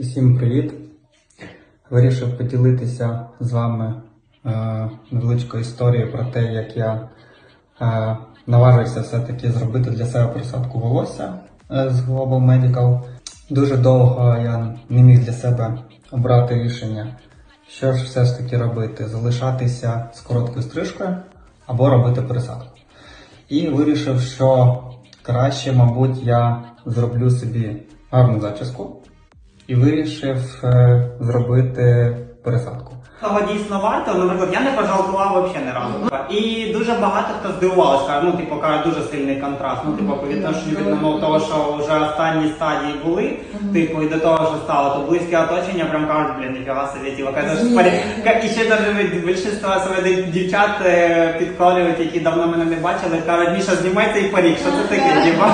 Усім привіт! Вирішив поділитися з вами е, невеличкою історією про те, як я е, наважився все-таки зробити для себе присадку волосся е, з Global Medical. Дуже довго я не міг для себе обрати рішення, що ж все ж таки робити: залишатися з короткою стрижкою або робити пересадку. І вирішив, що краще, мабуть, я зроблю собі гарну зачіску і вирішив е, зробити пересадку. Того дійсно варто, наприклад, я не пожалкував взагалі ні разу. І дуже багато хто здивувався, каже, ну, типу, каже, дуже сильний контраст. Ну, типу, по відношенню від ну, того, що вже останні стадії були, типу, і до того, що стало, то близьке оточення прям кажуть, блін, ніфіга собі, типу, каже. Ка- І ще навіть більшість своїх дівчат е, підколюють, які давно мене не бачили, кажуть, Міша, знімай цей парік, що це таке, типу?